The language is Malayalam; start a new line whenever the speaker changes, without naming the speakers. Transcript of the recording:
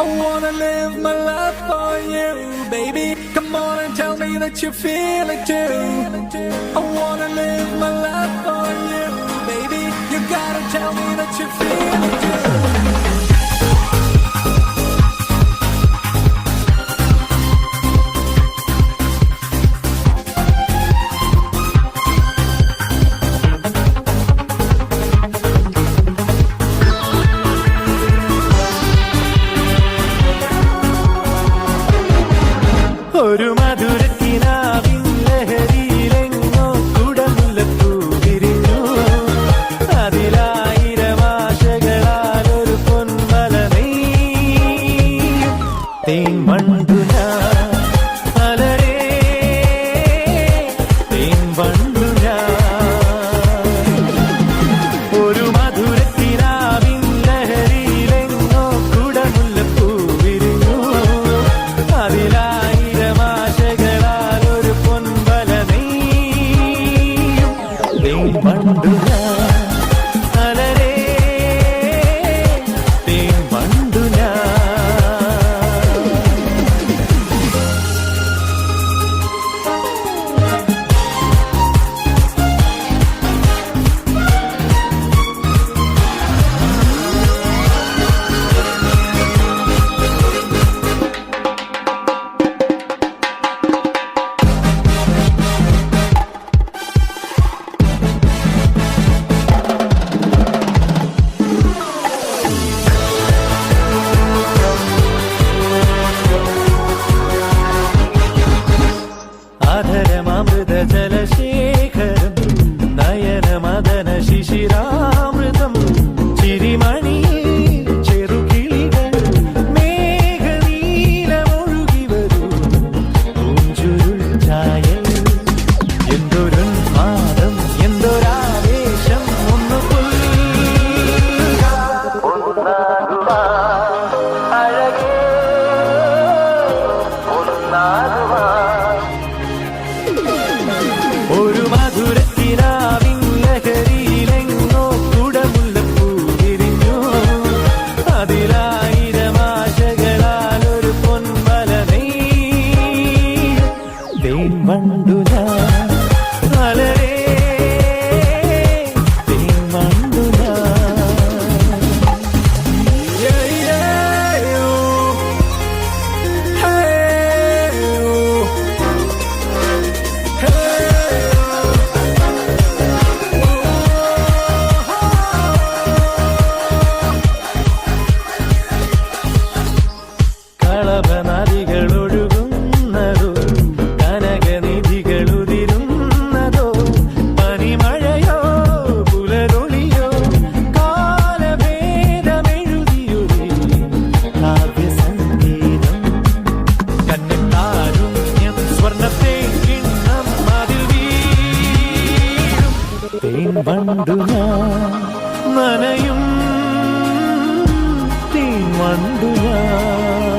I wanna live my life for you, baby. Come on and tell me that you feel it too. I
ഒരു മധുര ഒരു മധുരത്തിനാവിൻ ലഹരിയിലെങ്ങോ കുടമുല്ലപ്പൂ വിരിഞ്ഞു. അതിലായിരം ആശകളാൽ ഒരു പൊൻവല നീ. വണ്ടു തേൻ വണ്ടു ഞാൻ നനയും തീൻ വണ്ടു ഞാൻ.